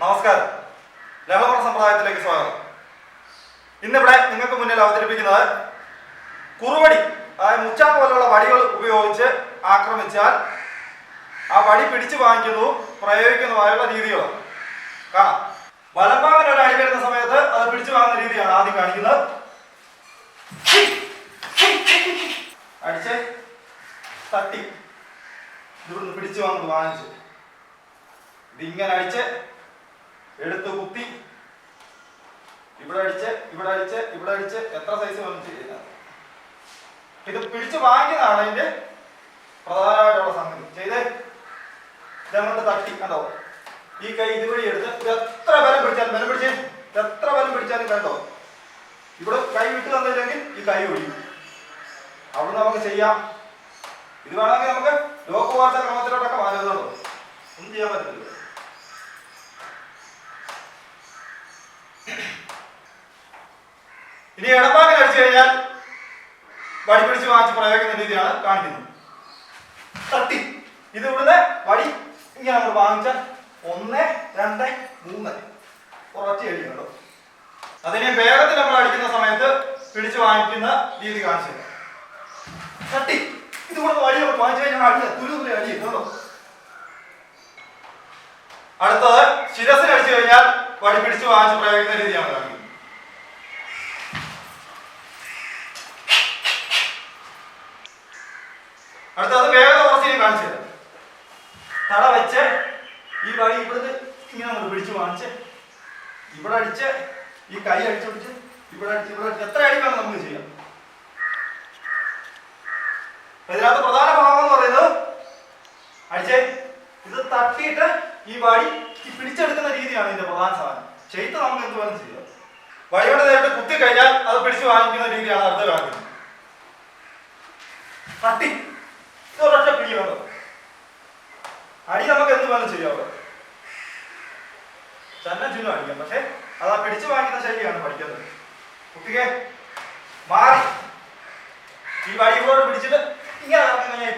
നമസ്കാരം. ലഹളപുറ സമ്പ്രദായത്തിലേക്ക് സ്വാഗതം. ഇന്നിവിടെ നിങ്ങൾക്ക് മുന്നിൽ അവതരിപ്പിക്കുന്നത് കുറുവടി അതായത് മുച്ച പോലുള്ള വടികൾ ഉപയോഗിച്ച് ആക്രമിച്ചാൽ ആ വടി പിടിച്ചു വാങ്ങിക്കുന്നു പ്രയോഗിക്കുന്നതുമായുള്ള രീതികളാണ്. കാണാം. വലമ്പാവിന് ഒരു അടി വരുന്ന സമയത്ത് അത് പിടിച്ചു വാങ്ങുന്ന രീതിയാണ് ആദ്യം കാണിക്കുന്നത്. അടിച്ച് തട്ടി. ഇവിടുന്ന് പിടിച്ചു വാങ്ങുന്നത് വാങ്ങിച്ച്. ഇതിങ്ങനെ അടിച്ച് എടുത്ത് കുത്തി. ഇവിടെ അടിച്ച് ഇവിടെ അടിച്ച് ഇവിടെ അടിച്ച്. എത്ര സൈസ് വന്നു ചെയ്യുന്നത് ഇത് പിടിച്ച് വാങ്ങിയതാണ് അതിന്റെ പ്രധാനമായിട്ടുള്ള സംഗതി. ചെയ്തേ. ഇതങ്ങോട്ട് തട്ടി കണ്ടോ? ഈ കൈ ഇതുവഴി എടുത്ത് എത്ര ബലം പിടിച്ചാലും ബലം പിടിച്ച്. എത്ര ബലം പിടിച്ചാലും കണ്ടോ? ഇവിടെ കൈ വിട്ട് തന്നില്ലെങ്കിൽ ഈ കൈ ഒഴിയും. അവിടെ നമുക്ക് ചെയ്യാം. ഇത് വേണമെങ്കിൽ നമുക്ക് ലോകവാർത്ത ക്രമത്തിലോട്ടൊക്കെ മാറ്റുന്നുണ്ടോ ഇനി എടപ്പാട് കഴിച്ചു കഴിഞ്ഞാൽ വടി പിടിച്ച് വാങ്ങിച്ച് പ്രയോഗിക്കുന്ന രീതിയാണ് കാണിക്കുന്നത്. തട്ടി. ഇത് ഇവിടുന്ന് വടി ഇങ്ങനെ നമ്മൾ വാങ്ങിച്ച ഒന്ന് രണ്ട് മൂന്ന്. കുറച്ച് കഴിയുന്നുണ്ടോ അതിനെ വേഗത്തിൽ നമ്മൾ അടിക്കുന്ന സമയത്ത് പിടിച്ച് വാങ്ങിക്കുന്ന രീതി കാണിച്ചു. തട്ടി. ഇത് ഇവിടുന്ന് വടി വാങ്ങിച്ചു കഴിഞ്ഞാൽ അടിയ തുരു തുരു അടി കേട്ടോ അടുത്തത് ശിരസിൽ അടിച്ചു കഴിഞ്ഞാൽ വടി പിടിച്ച് വാങ്ങിച്ച് പ്രയോഗിക്കുന്ന രീതിയാണ് കാണിക്കുന്നത്. അടുത്തത് വേഗത കുറച്ച് കാണിച്ചു തരാം. തട വെച്ച് ഈ വഴി ഇവിടുന്ന് ഇങ്ങനെ നമ്മൾ പിടിച്ച് വാങ്ങിച്ച് ഇവിടെ അടിച്ച് ഈ കൈ അടിച്ചു പിടിച്ച് ഇവിടെ അടിച്ച് ഇവിടെ അടിച്ച് എത്ര അടി വേണം നമുക്ക് ചെയ്യാം? ഇതിനകത്ത് പ്രധാന ഭാഗം എന്ന് പറയുന്നത് അടിച്ചേ ഇത് തട്ടിയിട്ട് ഈ വടി പിടിച്ചെടുക്കുന്ന രീതിയാണ് ഇതിന്റെ പ്രധാന സാധനം. ചെയ്ത് നമുക്ക് എന്ത് വേണം ചെയ്യാം? വഴിയുടെ നേരിട്ട് കുത്തി കഴിഞ്ഞാൽ അത് പിടിച്ച് വാങ്ങിക്കുന്ന രീതിയാണ് അടുത്ത കാണിക്കുന്നത് തട്ടി വേണം അടി നമുക്ക് എന്ത് വേണം ചെയ്യാവുക ചന്ന ചിഹ്നം അടിക്കാം. പക്ഷെ അത് ആ പിടിച്ചു വാങ്ങിക്കുന്ന ശൈലിയാണ് പഠിക്കുന്നത്. കുട്ടിക്ക് മാറി. ഈ വടികളോട് പിടിച്ചിട്ട് ഇങ്ങനെ ഇറങ്ങി കഴിഞ്ഞാൽ ഈ